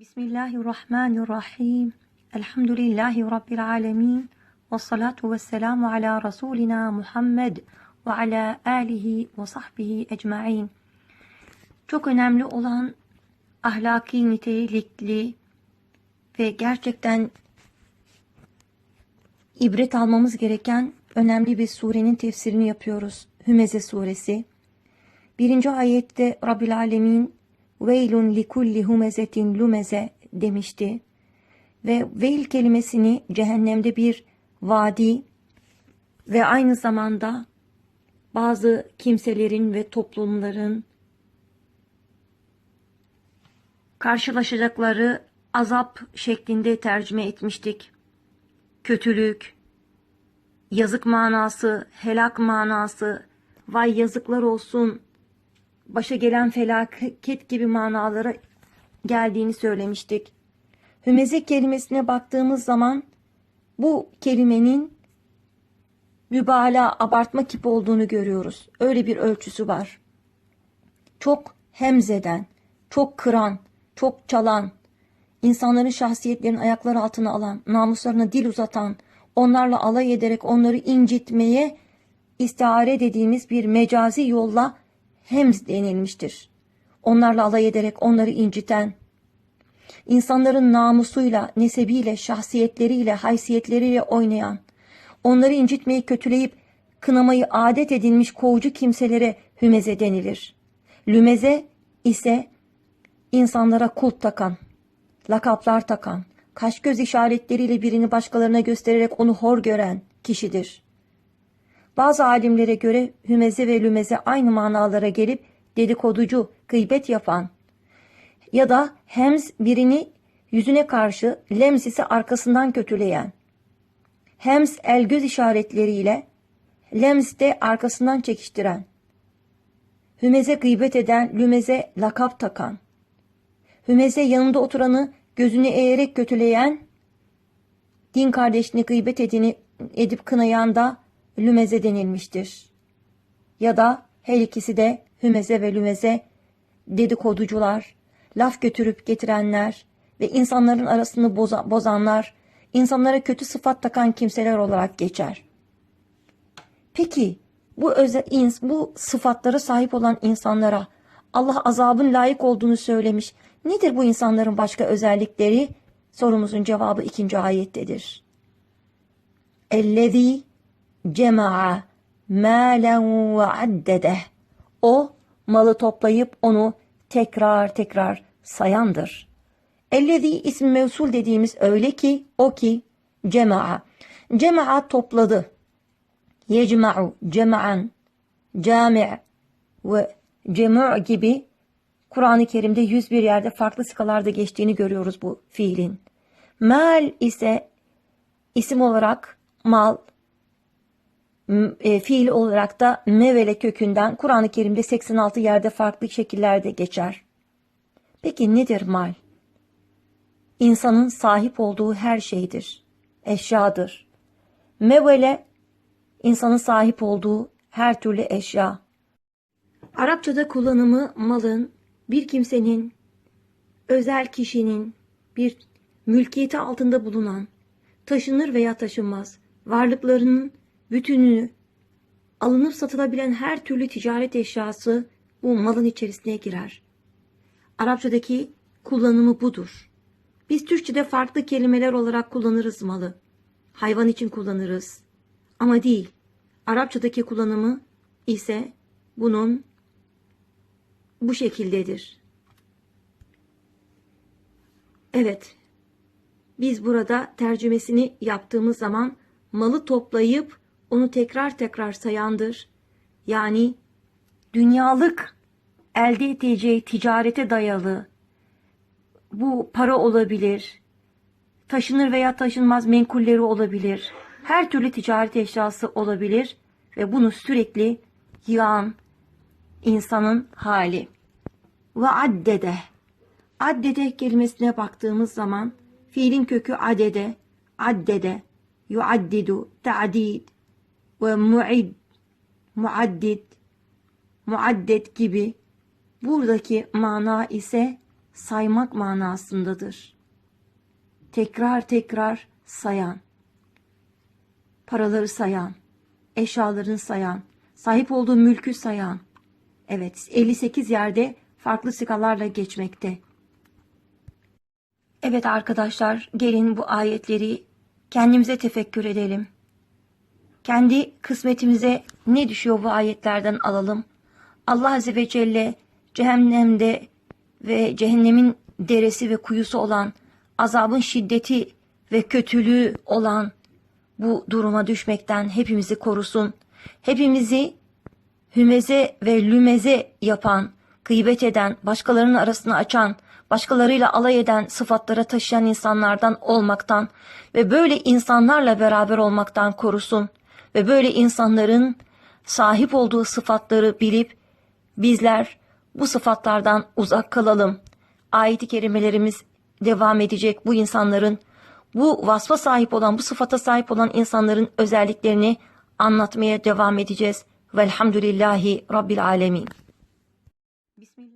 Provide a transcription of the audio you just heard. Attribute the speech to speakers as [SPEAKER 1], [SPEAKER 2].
[SPEAKER 1] Bismillahirrahmanirrahim. Elhamdülillahi Rabbil alemin. Ve salatu ve selamu ala Resulina Muhammed ve ala alihi ve sahbihi ecma'in. Çok önemli olan ahlaki nitelikli ve gerçekten ibret almamız gereken önemli bir surenin tefsirini yapıyoruz. Hümeze suresi. Birinci ayette Rabbil Alemin Veylun li kulli humezetin lumeze demişti. Ve veil kelimesini cehennemde bir vadi ve aynı zamanda bazı kimselerin ve toplumların karşılaşacakları azap şeklinde tercüme etmiştik. Kötülük, yazık manası, helak manası, vay yazıklar olsun, başa gelen felaket gibi manalara geldiğini söylemiştik. Hümeze kelimesine baktığımız zaman bu kelimenin mübalağa, abartma kipi olduğunu görüyoruz. Öyle bir ölçüsü var. Çok hemzeden, çok kıran, çok çalan, insanların şahsiyetlerini ayaklar altına alan, namuslarına dil uzatan, onlarla alay ederek onları incitmeye istihare dediğimiz bir mecazi yolla hemz denilmiştir. Onlarla alay ederek onları inciten, insanların namusuyla, nesebiyle, şahsiyetleriyle, haysiyetleriyle oynayan, onları incitmeyi kötüleyip kınamayı adet edinmiş kovucu kimselere hümeze denilir. Lümeze ise insanlara kulp takan, lakaplar takan, kaş göz işaretleriyle birini başkalarına göstererek onu hor gören kişidir. Bazı alimlere göre hümeze ve lümeze aynı manalara gelip dedikoducu, gıybet yapan ya da hemz birini yüzüne karşı lemz ise arkasından kötüleyen. Hems el göz işaretleriyle lemz de arkasından çekiştiren. Hümeze gıybet eden, lümeze lakap takan. Hümeze yanında oturanı gözünü eğerek kötüleyen, din kardeşini gıybet edini, edip kınayan da lümeze denilmiştir. Ya da her ikisi de hümeze ve lümeze dedikoducular, laf götürüp getirenler ve insanların arasını boza, bozanlar, insanlara kötü sıfat takan kimseler olarak geçer. Peki bu özel bu sıfatlara sahip olan insanlara Allah azabın layık olduğunu söylemiş. Nedir bu insanların başka özellikleri? Sorumuzun cevabı ikinci ayettedir. Ellezî cema'a mâlen ve addedeh. O malı toplayıp onu tekrar tekrar sayandır. Ellezî ismi mevsul dediğimiz öyle ki o ki cema'a. Cema'a topladı. Yecma'u cema'an cami' ve cemu' gibi Kur'an-ı Kerim'de 101 yerde farklı skalarda geçtiğini görüyoruz bu fiilin. Mal ise isim olarak mal, e, fiil olarak da mevele kökünden Kur'an-ı Kerim'de 86 yerde farklı şekillerde geçer. Peki nedir mal? İnsanın sahip olduğu her şeydir. Eşyadır. Mevele insanın sahip olduğu her türlü eşya. Arapçada kullanımı malın, bir kimsenin, özel kişinin, bir mülkiyeti altında bulunan, taşınır veya taşınmaz, varlıklarının bütününü, alınıp satılabilen her türlü ticaret eşyası bu malın içerisine girer. Arapçadaki kullanımı budur. Biz Türkçe'de farklı kelimeler olarak kullanırız malı. Hayvan için kullanırız. Ama değil. Arapçadaki kullanımı ise bunun bu şekildedir. Evet. Biz burada tercümesini yaptığımız zaman malı toplayıp onu tekrar tekrar sayandır. Yani dünyalık elde edeceği ticarete dayalı bu para olabilir, taşınır veya taşınmaz menkulleri olabilir, her türlü ticaret eşyası olabilir ve bunu sürekli yığan insanın hali. Ve addede. Addede kelimesine baktığımız zaman fiilin kökü adede, addede, yuaddidu, ta'did ve muid, muaddid, muaddet gibi buradaki mana ise saymak manasındadır. Tekrar tekrar sayan, paraları sayan, eşyalarını sayan, sahip olduğu mülkü sayan. Evet, 58 yerde farklı sikalarla geçmekte. Evet arkadaşlar, gelin bu ayetleri kendimize tefekkür edelim. Kendi kısmetimize ne düşüyor bu ayetlerden alalım. Allah Azze ve Celle cehennemde ve cehennemin deresi ve kuyusu olan, azabın şiddeti ve kötülüğü olan bu duruma düşmekten hepimizi korusun. Hepimizi hümeze ve lümeze yapan, gıybet eden, başkalarının arasını açan, başkalarıyla alay eden, sıfatlara taşıyan insanlardan olmaktan ve böyle insanlarla beraber olmaktan korusun ve böyle insanların sahip olduğu sıfatları bilip bizler bu sıfatlardan uzak kalalım. Ayet-i kerimelerimiz devam edecek bu insanların bu vasfa sahip olan, bu sıfata sahip olan insanların özelliklerini anlatmaya devam edeceğiz. Velhamdülillahi Rabbil Alemin. Bismillah.